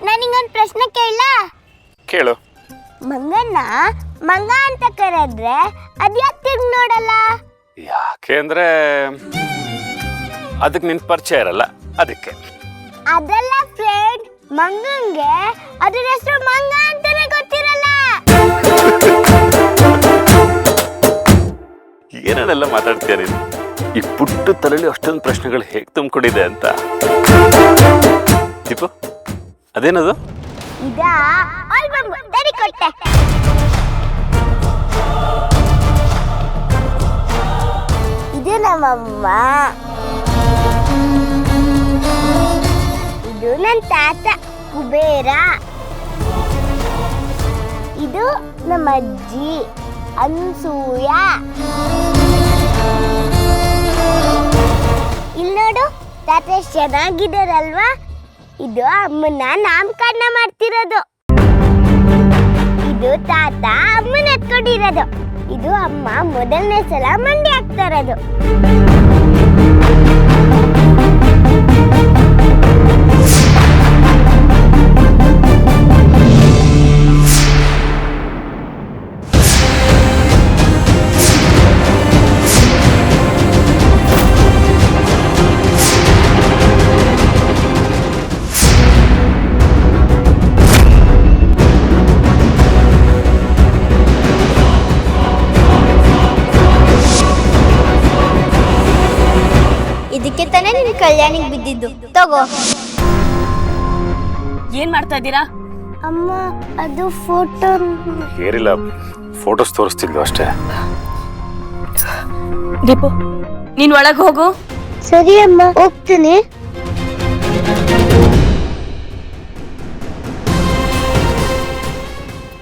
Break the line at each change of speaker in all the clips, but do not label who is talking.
Friend ನಾನು ಪ್ರಶ್ನೆ ಕೇಳ
ಕೇಳು.
ಮಂಗನ್ನ ಮಂಗ ಅಂತ ಕರೆದ್ರೆ ಅದ್ಯಾಕೆ ತಿರ್ಗಿ ನೋಡಲ್ಲ?
ಯಾಕೆ ಅಂದ್ರೆ ಅದಕ್ಕೆ ನಿನ್ ಪರಿಚಯ ಇರಲ್ಲ ಅದಕ್ಕೆ.
ಅದಲ್ಲ ಫ್ರೆಂಡ್ ಮಂಗಂಗೆ ಅದ್ರ ಹೆಸರು ಮಂಗ ಅಂತಾನೆ ಗೊತ್ತಿರಲ್ಲ.
ಏನೇನೆಲ್ಲ ಮಾತಾಡ್ತೀಯ ನೀನು? ಈ ಪುಟ್ಟ ತಲೆಯಲ್ಲಿ ಅಷ್ಟೊಂದು ಪ್ರಶ್ನೆಗಳು ಹೇಗೆ ತುಂಬಿಕೊಂಡಿದೆ ಅಂತ? ದೀಪು? ಅದೇನದು?
ಇದಾ? ಆಲ್ಬಮ್ ಕೊಟ್ಟೆ. ಇದು ನಮ್ಮಮ್ಮ. ಇದು ನನ್ನ ತಾತ ಕುಬೇರ. ಇದು ನಮ್ಮ ಅಜ್ಜಿ ಅನ್ಸೂಯ. ಇಲ್ಲಿ ನೋಡು ತಾತ ಚೆನ್ನಾಗಿದ್ದಾರಲ್ವಾ? ಇದು ಅಮ್ಮನ ನಾಮಕರಣ ಮಾಡ್ತಿರೋದು. ಇದು ತಾತ ಅಮ್ಮನ ಎತ್ಕೊಂಡಿರೋದು. ಇದು ಅಮ್ಮ ಮೊದಲನೇ ಸಲ ಮಂಡಿ ಹಾಕ್ತಾ ಇರೋದು. ಇದಕ್ಕೆ ತಾನೇ ನಿನ್ ಕಲ್ಯಾಣಿಗೆ ಬಿದ್ದಿದ್ದು. ತಗೋ.
ಏನ್ ಮಾಡ್ತಾ ಇದ್ದೀರಾ?
ಅಮ್ಮ ಅದು ಫೋಟೋ.
ಏರಿಲ್ಲ ಫೋಟೋಸ್ ತೋರಿಸ್ತಿದ್ಲು ಅಷ್ಟೇ.
ದೀಪು ನೀನ್ ಒಳಗೆ ಹೋಗು.
ಸರಿ ಅಮ್ಮ ಹೋಗ್ತೀನಿ.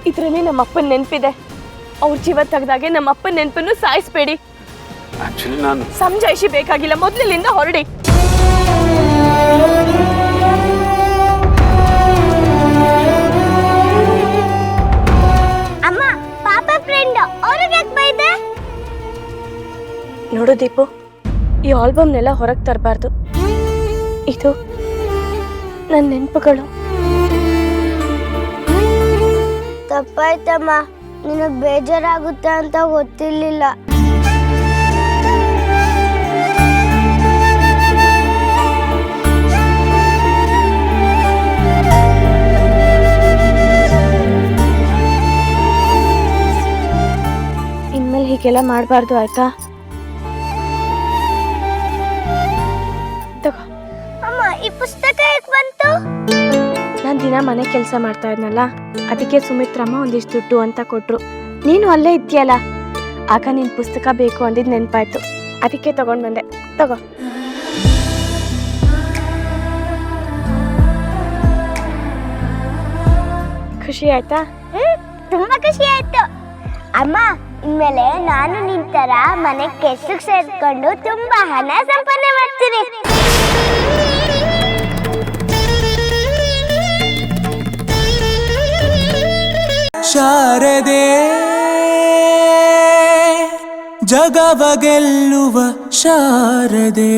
ಇದ್ರಲ್ಲಿ ನಮ್ಮ ನೆನಪಿದೆ. ನೆನ್ಪಿದೆ ಅವ್ರ ಜೀವ ತೆಗ್ದಾಗೆ ನಮ್ಮ ನೆನಪನ್ನು ನೆನ್ಪನ್ನು ಸಾಯಿಸ್ಬೇಡಿ.
ಆಕ್ಚುಲಿ ನಾನು
ಬೇಕಾಗಿಲ್ಲ. ಮೊದಲಿನಿಂದ ಹೊರಡಿ.
ಅಮ್ಮ ಪಾಪ ಫ್ರೆಂಡ್ ಅವ್ರಿಗೆ ಯಾಕೆ ಬೈದೆ
ನೋಡು ದೀಪು ಈ ಆಲ್ಬಮ್ನೆಲ್ಲ ಹೊರಗೆ ತರಬಾರ್ದು. ಇದು ನನ್ನ ನೆನಪುಗಳು.
ತಪ್ಪಾಯ್ತಮ್ಮ ನಿನಗೆ ಬೇಜಾರಾಗುತ್ತೆ ಅಂತ ಗೊತ್ತಿರ್ಲಿಲ್ಲ.
ಇನ್ಮೇಲೆ ಹೀಗೆಲ್ಲ ಮಾಡಬಾರ್ದು ಆಯ್ತಾ?
ಅಮ್ಮ ಈ ಪುಸ್ತಕ ಯಾಕೆ ಬಂತು?
ನಾನು ದಿನ ಮನೆ ಕೆಲಸ ಮಾಡ್ತಾ ಇದ್ನಲ್ಲ ಅದಕ್ಕೆ ಸುಮಿತ್ರಮ್ಮ ಒಂದಿಷ್ಟು ದುಡ್ಡು ಅಂತ ಕೊಟ್ರು. ನೀನು ಅಲ್ಲೇ ಇದ್ಯಲ್ಲ ಆಗ ನಿನ್ ಪುಸ್ತಕ ಬೇಕು ಅಂದಿದ್ ನೆನಪಾಯ್ತು. ಅದಕ್ಕೆ ತಗೊಂಡ್ ಬಂದೆ. ತಗೋ. ಖುಷಿ ಆಯ್ತಾ?
ತುಂಬಾ ಖುಷಿ ಆಯ್ತು. ಅಮ್ಮ ಇನ್ಮೇಲೆ ನಾನು ನಿನ್ ತರ ಮನೆ ಕೆಸಕ್ ಸೇರ್ಕೊಂಡು ತುಂಬಾ ಹಣ ಸಂಪಾದನೆ ಮಾಡ್ತೀನಿ.
ಶಾರದೆ ಜಗವ ಗೆಲ್ಲುವ ಶಾರದೆ.